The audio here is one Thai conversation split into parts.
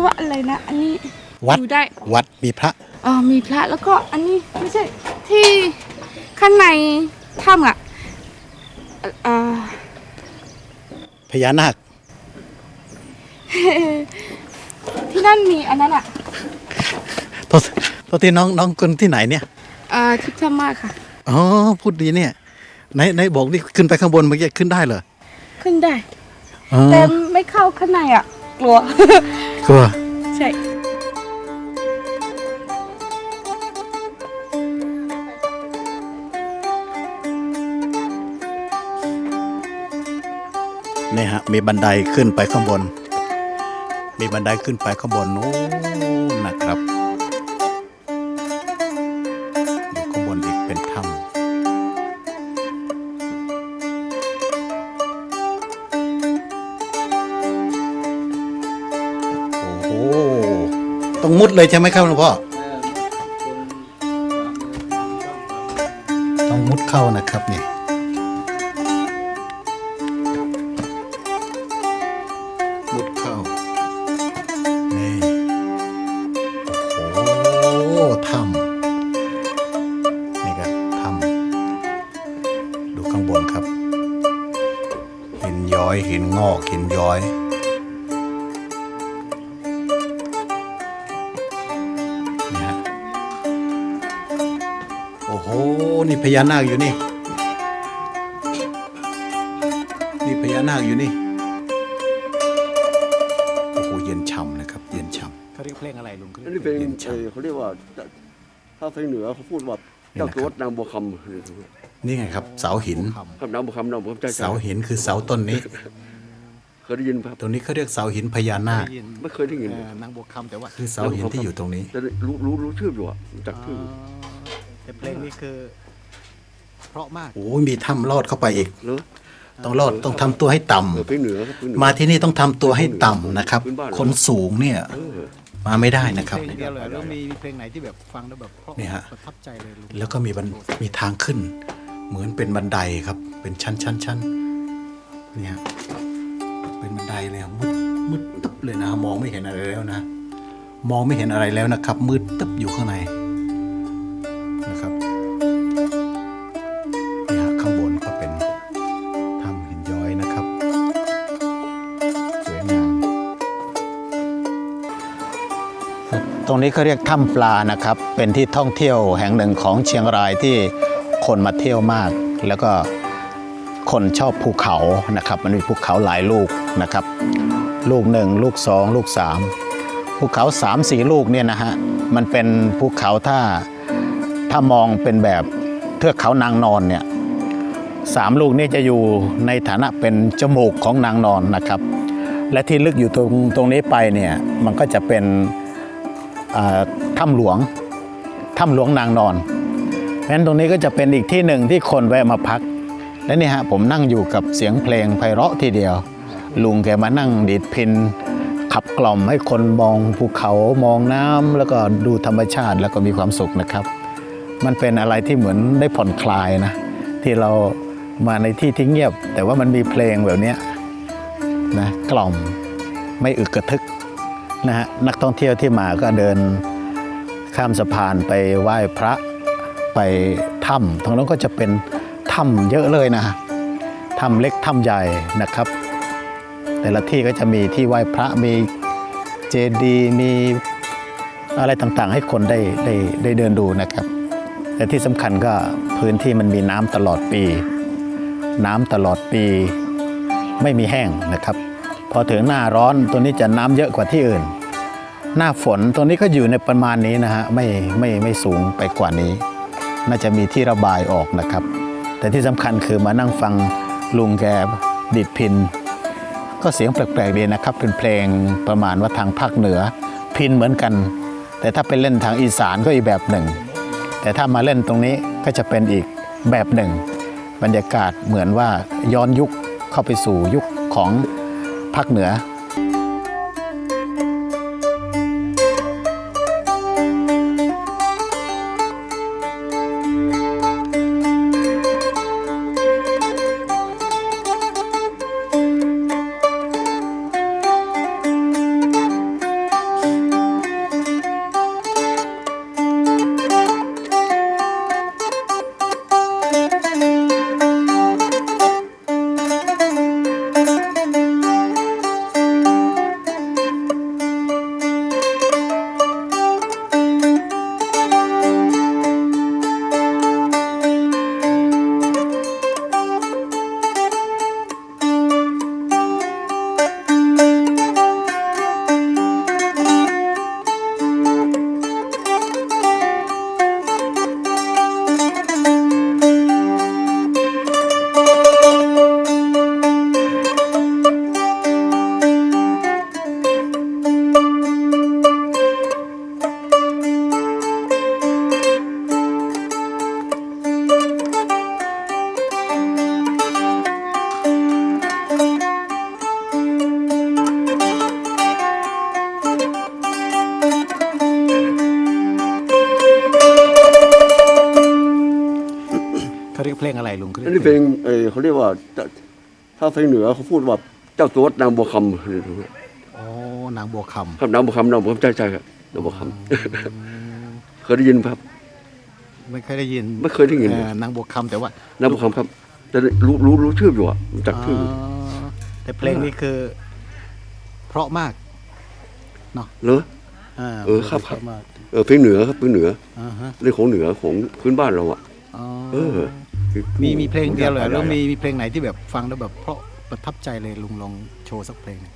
กว่าอะไรนะ อันนี้วัดอยู่ได้วัดมีพระเออมีพระแล้วก็อันนี้ไม่ใช่ที่ข้างในถ้ำอะเอ่อเอ่อพญานาคที่นั่นมีอันนั้นอะโทษโทษที่น้องน้องคนที่ไหนเนี่ยเอ่อทิพย์ธรรมะค่ะอ๋อพูดดีเนี่ยไหนไหนบอกนี่ขึ้นไปข้างบนเมื่อกี้ขึ้นได้เหรอขึ้นได้อ๋อแต่ไม่เข้าข้างในอะ กลัว กลัว ใช่เนี่ยฮะ มีบันไดขึ้นไปข้างบน มีบันไดขึ้นไปข้างบนนู้นนะครับ ต้องมุดเลยใช่ไหมครับหลวงพ่อ ต้องมุดเข้านะครับนี่มุดเข้านี่โอ้โหถ้ำนี่ก็ถ้ำดูข้างบนครับหินย้อยหินงอกหินย้อย โอ้โห นี่พญานาคอยู่นี่ นี่พญานาคอยู่นี่ โอ้โห เย็นฉ่ำนะครับ เย็นฉ่ำเขาเรียกเพลงอะไรลุงอันนี้เป็นย็เอ่ฉ่อเขาเรียกว่า ถ้าทางเหนือเขาพูดว่าเจ้าตัววัดนางบัวคำำนี่ไงครับ เสาหิน ครับนางบัวคำนางบัวคำใช่ใช่เสาหินคือเสาต้นนี้ เคยได้ยินไหมครับ ตรงนี้เขาเรียกเสาหินพญานาคไม่เคยได้ยินนางบัวคำแต่ว่าคือเสาหินที่อยู่ตรงนี้ แต่รู้รู้รู้ชื่ออยู่อะรู้จักชื่ออยู่ แต่เพลงนี้คือ เพราะมาก โอ้ยมีถ้ำลอดเข้าไปอีกเหรอต้องลอดต้องทำตัวให้ต่ำเออเพลงเหนือครับเพลงเหนือ มาที่นี่ต้องทำตัวให้ต่ำนะครับ พื้นบ้าน คนสูงเนี่ยเออ มาไม่ได้นะครับ เพลงเดียวเลยแล้วมีเพลงไหนที่แบบฟังแล้วแบบเพราะนี่ฮะ ประทับใจเลยลุงแล้วก็มีบันมีทางขึ้น เหมือนเป็นบันไดครับ เป็นชั้นชั้นชั้นเนี่ยเป็นบันไดเลยครับมืดมืดตึ๊บเลยนะ มองไม่เห็นอะไรแล้วนะ มองไม่เห็นอะไรแล้วนะครับ มืดตึ๊บอยู่ข้างใน รงนี้เขาเรียกถ้ำปลานะครับ เป็นที่ท่องเที่ยวแห่งหนึ่งของเชียงรายที่คนมาเที่ยวมาก แล้วก็คนชอบภูเขานะครับ มันมีภูเขาหลายลูกนะครับ ลูกหนึ่งลูกสองลูกสามภูเขาสามสี่ลูกเนี่ยนะฮะมันเป็นภูเขาถ้าถ้ามองเป็นแบบเทือกเขานางนอนเนี่ยสามลูกนี่จะอยู่ในฐานะเป็นจมูกของนางนอนนะครับ และที่ลึกอยู่ตรงตรงนี้ไปเนี่ยมันก็จะเป็น ถ้ำหลวงถ้ำหลวงนางนอนเพราะฉะนั้นตรงนี้ก็จะเป็นอีกที่หนึ่งที่คนแวะมาพัก และนี่ฮะผมนั่งอยู่กับเสียงเพลงไพเราะทีเดียว ลุงแกมานั่งดีดพินขับกล่อมให้คนมองภูเขามองน้ำแล้วก็ดูธรรมชาติแล้วก็มีความสุขนะครับ มันเป็นอะไรที่เหมือนได้ผ่อนคลายนะ ที่เรามาในที่ที่เงียบ แต่ว่ามันมีเพลงแบบนี้นะกล่อมไม่อึกกระทึก นะฮะนักท่องเที่ยวที่มาก็เดินข้ามสะพานไปไหว้พระไปถ้ำตรงนั้นก็จะเป็นถ้ำเยอะเลยนะถ้ำเล็กถ้ำใหญ่นะครับ แต่ละที่ก็จะมีที่ไหว้พระมีเจดีย์มีอะไรต่างๆ ให้คนได้ได้ได้เดินดูนะครับ แต่ที่สำคัญก็พื้นที่มันมีน้ำตลอดปี น้ำตลอดปีไม่มีแห้งนะครับ พอถึงหน้าร้อนตัวนี้จะน้ำเยอะกว่าที่อื่น หน้าฝนตัวนี้ก็อยู่ในประมาณนี้นะฮะไม่ไม่ไม่สูงไปกว่านี้ น่าจะมีที่ระบายออกนะครับ แต่ที่สำคัญคือมานั่งฟังลุงแกดิดพิน ก็เสียงแปลกๆดีนะครับ เป็นเพลงประมาณว่าทางภาคเหนือพินเหมือนกัน แต่ถ้าไปเล่นทางอีสานก็อีกแบบหนึ่ง แต่ถ้ามาเล่นตรงนี้ก็จะเป็นอีกแบบหนึ่ง บรรยากาศเหมือนว่าย้อนยุคเข้าไปสู่ยุคของ ภาคเหนือ งอะไรลุงเขาเรียอักนนี้เพลงเออเขาเรียกว่าจะถ้าเพลงเหนือเขาพูดว่าเจ้าตัวนางบัวคำโอ้นางบัวคครับนางบัวคำนางบัวคำใช่ใช่ครับนางบัวคำเคยได้ยินไหมครับำไม่เคยได้ยิน ไม่เคยได้ยินเออนางบัวคำแต่ว่านางบัวคำครับแต่รู้รู้รู้ชื่ออยู่อะรู้จักชื่ออยู่อ๋อแต่เพลงนี้คือ เพราะมากเหรอาเออครับครับเพาะมากเออเพลงเหนือครับเพลงเหนืออ่าฮะเรื่องของเหนือของพื้นบ้านเราอะอ๋อ เออมีมีเพลงเดียวเลยแล้วมีมีมีเพลงไหนที่แบบฟังแล้วแบบเพราะประทับใจเลยลุงลองโชว์สักเพลงหนึ่ง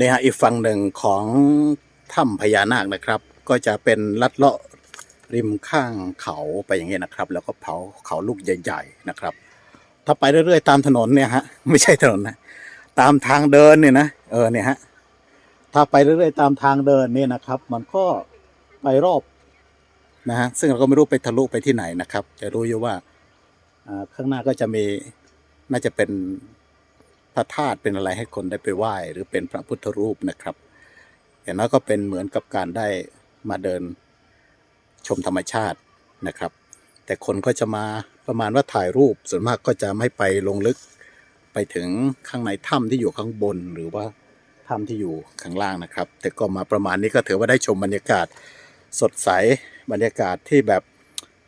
นี่ฮะอีกฝั่งหนึ่งของถ้ำพญานาคนะครับ ก็จะเป็นลัดเลาะริมข้างเขาไปอย่างเงี้ยนะครับ แล้วก็เผาเขาลูกใหญ่ ๆนะครับ ถ้าไปเรื่อยๆ ตามถนนเนี่ยฮะไม่ใช่ถนนนะตามทางเดินเนี่ยนะเออเนี่ยฮะถ้าไปเรื่อยๆ ตามทางเดินเนี่ยนะครับ มันก็ไปรอบนะฮะซึ่งเราก็ไม่รู้ไปทะลุไปที่ไหนนะครับ จะรู้อยู่ว่าอ่าข้างหน้าก็จะมีน่าจะเป็น พระธาตุเป็นอะไรให้คนได้ไปไหว้ หรือเป็นพระพุทธรูปนะครับ อย่างน้อยก็เป็นเหมือนกับการได้มาเดินชมธรรมชาตินะครับ แต่คนก็จะมาประมาณว่าถ่ายรูปส่วนมากก็จะไม่ไปลงลึกไปถึงข้างในถ้ำที่อยู่ข้างบนหรือว่าถ้ำที่อยู่ข้างล่างนะครับ แต่ก็มาประมาณนี้ก็ถือว่าได้ชมบรรยากาศสดใสบรรยากาศที่แบบ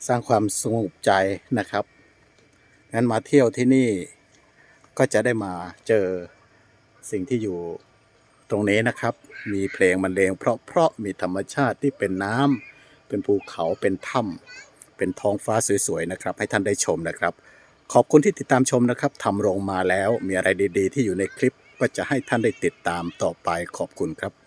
สร้างความสงบใจนะครับงั้นมาเที่ยวที่นี่ ก็จะได้มาเจอสิ่งที่อยู่ตรงนี้นะครับ มีเพลงบรรเลงเพราะเพราะมีธรรมชาติที่เป็นน้ำเป็นภูเขาเป็นถ้ำเป็นท้องฟ้าสวยๆนะครับ ให้ท่านได้ชมนะครับ ขอบคุณที่ติดตามชมนะครับทำโรงมาแล้วมีอะไรดีๆ ที่อยู่ในคลิปก็จะให้ท่านได้ติดตามต่อไปขอบคุณครับ